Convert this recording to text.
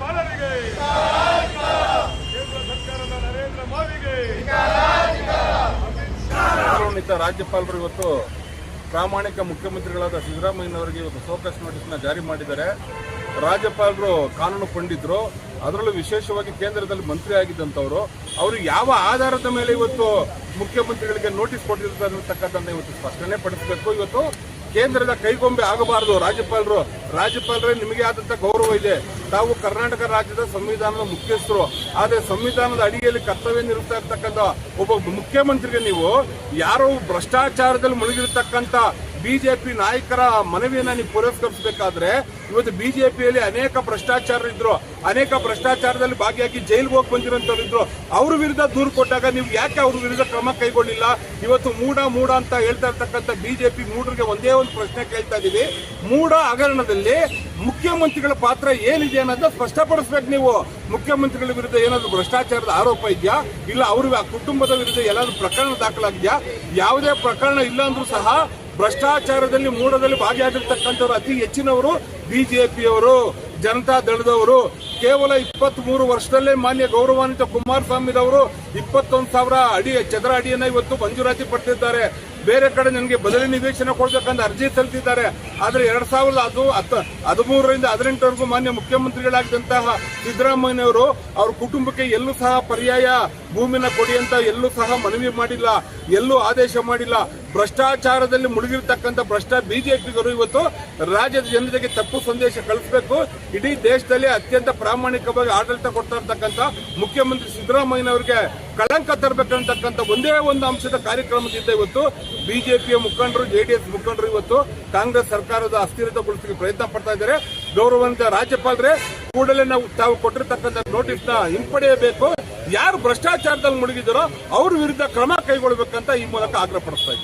ಮಾನವಿಗೆ ರಾಜ್ಯಪಾಲರು ಇವತ್ತು ಪ್ರಾಮಾಣಿಕ ಮುಖ್ಯಮಂತ್ರಿಗಳಾದ ಸಿದ್ದರಾಮಯ್ಯನವರಿಗೆ ಇವತ್ತು ಸೋಕಾಸ್ ನೋಟಿಸ್ನ ಜಾರಿ ಮಾಡಿದ್ದಾರೆ. ರಾಜ್ಯಪಾಲರು ಕಾನೂನು ಕೊಂಡಿದ್ರು ಅದರಲ್ಲೂ ವಿಶೇಷವಾಗಿ ಕೇಂದ್ರದಲ್ಲಿ ಮಂತ್ರಿ ಆಗಿದ್ದಂಥವ್ರು ಅವರು ಯಾವ ಆಧಾರದ ಮೇಲೆ ಇವತ್ತು ಮುಖ್ಯಮಂತ್ರಿಗಳಿಗೆ ನೋಟಿಸ್ ಕೊಟ್ಟಿರ್ತಾರೆ ಅನ್ನತಕ್ಕಂಥ ಇವತ್ತು ಸ್ಪಷ್ಟನೆ ಪಡಿಸಬೇಕು. ಇವತ್ತು ಕೇಂದ್ರದ ಕೈಗೊಂಬೆ ಆಗಬಾರದು. ರಾಜ್ಯಪಾಲರು, ರಾಜ್ಯಪಾಲರೇ ನಿಮಗೆ ಆದಂತ ಗೌರವ ಇದೆ. ತಾವು ಕರ್ನಾಟಕ ರಾಜ್ಯದ ಸಂವಿಧಾನದ ಮುಖ್ಯಸ್ಥರು. ಆದ್ರೆ ಸಂವಿಧಾನದ ಅಡಿಯಲ್ಲಿ ಕರ್ತವ್ಯ ನಿರ್ವಹಿಸ್ತಾ ಇರ್ತಕ್ಕಂಥ ಒಬ್ಬ ಮುಖ್ಯಮಂತ್ರಿಗೆ ನೀವು ಯಾರೋ ಭ್ರಷ್ಟಾಚಾರದಲ್ಲಿ ಮುಳುಗಿರ್ತಕ್ಕಂಥ ಬಿಜೆಪಿ ನಾಯಕರ ಮನವಿಯನ್ನ ನೀವು ಪುರಸ್ಕರಿಸಬೇಕಾದ್ರೆ ಇವತ್ತು ಬಿಜೆಪಿಯಲ್ಲಿ ಅನೇಕ ಭ್ರಷ್ಟಾಚಾರ ಇದ್ರು ಅನೇಕ ಭ್ರಷ್ಟಾಚಾರದಲ್ಲಿ ಭಾಗಿಯಾಗಿ ಜೈಲಿಗೆ ಹೋಗಿ ಬಂದಿರೋಂಥವ್ರು ಅವ್ರ ವಿರುದ್ಧ ದೂರು ಕೊಟ್ಟಾಗ ನೀವು ಯಾಕೆ ಅವ್ರ ವಿರುದ್ಧ ಕ್ರಮ ಕೈಗೊಳ್ಳಿಲ್ಲ? ಇವತ್ತು ಮೂಡ ಮೂಡ ಅಂತ ಹೇಳ್ತಾ ಇರ್ತಕ್ಕಂಥ ಬಿಜೆಪಿ ಮೂಡರಿಗೆ ಒಂದೇ ಒಂದು ಪ್ರಶ್ನೆ ಕೇಳ್ತಾ ಇದ್ದೀವಿ ಮೂಡ ಹಗರಣದಲ್ಲಿ ಮುಖ್ಯಮಂತ್ರಿಗಳ ಪಾತ್ರ ಏನಿದೆ ಅನ್ನೋದನ್ನ ಸ್ಪಷ್ಟಪಡಿಸ್ಬೇಕು ನೀವು. ಮುಖ್ಯಮಂತ್ರಿಗಳ ವಿರುದ್ಧ ಏನಾದರೂ ಭ್ರಷ್ಟಾಚಾರದ ಆರೋಪ ಇದೆಯಾ? ಇಲ್ಲ, ಅವ್ರ ಕುಟುಂಬದ ವಿರುದ್ಧ ಎಲ್ಲಾದರೂ ಪ್ರಕರಣ ದಾಖಲಾಗಿದೆಯಾ? ಯಾವುದೇ ಪ್ರಕರಣ ಇಲ್ಲ ಅಂದ್ರೂ ಸಹ ಭ್ರಷ್ಟಾಚಾರದಲ್ಲಿ ಮೂಡದಲ್ಲಿ ಭಾಗಿಯಾಗಿರ್ತಕ್ಕಂಥವ್ರು ಅತಿ ಹೆಚ್ಚಿನವರು ಬಿಜೆಪಿಯವರು, ಜನತಾ ದಳದವರು. ಕೇವಲ ಇಪ್ಪತ್ತ್ ಮೂರು ವರ್ಷದಲ್ಲೇ ಮಾನ್ಯ ಗೌರವಾನ್ವಿತ ಕುಮಾರಸ್ವಾಮಿರವರು ಇಪ್ಪತ್ತೊಂದು ಸಾವಿರ ಅಡಿ, ಚದರ ಅಡಿಯನ್ನ ಇವತ್ತು ಮಂಜೂರಾತಿ ಪಡೆದಿದ್ದಾರೆ. ಬೇರೆ ಕಡೆ ನನಗೆ ಬದಲಿ ನಿವೇಶನ ಕೊಡಬೇಕಂತ ಅರ್ಜಿ ಸಲ್ಲಿಸಿದ್ದಾರೆ. ಆದರೆ ಎರಡ್ ಸಾವಿರದ ಅದು ಹದಿಮೂರರಿಂದ ಹದಿನೆಂಟರವರೆಗೂ ಮಾನ್ಯ ಮುಖ್ಯಮಂತ್ರಿಗಳಾಗಿದ್ದಂತಹ ಸಿದ್ದರಾಮಯ್ಯನವರು ಅವ್ರ ಕುಟುಂಬಕ್ಕೆ ಎಲ್ಲೂ ಸಹ ಪರ್ಯಾಯ ಭೂಮಿನ ಕೊಡಿ ಅಂತ ಎಲ್ಲೂ ಸಹ ಮನವಿ ಮಾಡಿಲ್ಲ, ಎಲ್ಲೂ ಆದೇಶ ಮಾಡಿಲ್ಲ. ಭ್ರಷ್ಟಾಚಾರದಲ್ಲಿ ಮುಳುಗಿರ್ತಕ್ಕಂಥ ಭ್ರಷ್ಟ ಬಿಜೆಪಿಗರು ಇವತ್ತು ರಾಜ್ಯದ ಜನತೆಗೆ ತಪ್ಪು ಸಂದೇಶ ಕಳಿಸಬೇಕು. ಇಡೀ ದೇಶದಲ್ಲಿ ಅತ್ಯಂತ ಪ್ರಾಮಾಣಿಕವಾಗಿ ಆಡಳಿತ ಕೊಡ್ತಾ ಇರ್ತಕ್ಕಂಥ ಮುಖ್ಯಮಂತ್ರಿ ಸಿದ್ದರಾಮಯ್ಯನವರಿಗೆ ಕಳಂಕ ತರಬೇಕಂತಕ್ಕಂಥ ಒಂದೇ ಒಂದು ಅಂಶದ ಕಾರ್ಯಕ್ರಮದಿಂದ ಇವತ್ತು ಬಿಜೆಪಿಯ ಮುಖಂಡರು, ಜೆಡಿಎಸ್ ಮುಖಂಡರು ಇವತ್ತು ಕಾಂಗ್ರೆಸ್ ಸರ್ಕಾರದ ಅಸ್ಥಿರತೆಗೊಳಿಸಲಿಕ್ಕೆ ಪ್ರಯತ್ನ ಪಡ್ತಾ ಇದ್ದಾರೆ. ಗೌರವಂತ ರಾಜ್ಯಪಾಲರೇ, ಕೂಡಲೇ ನಾವು ತಾವು ಕೊಟ್ಟಿರ್ತಕ್ಕಂಥ ನೋಟಿಸ್ನ ಹಿಂಪಡೆಯಬೇಕು. ಯಾರು ಭ್ರಷ್ಟಾಚಾರದಲ್ಲಿ ಮುಳುಗಿದರೋ, ಅವ್ರ ವಿರುದ್ಧ ಕ್ರಮ ಕೈಗೊಳ್ಳಬೇಕಂತ ಈ ಮೂಲಕ ಆಗ್ರಹ ಪಡಿಸ್ತಾ ಇದ್ದೀವಿ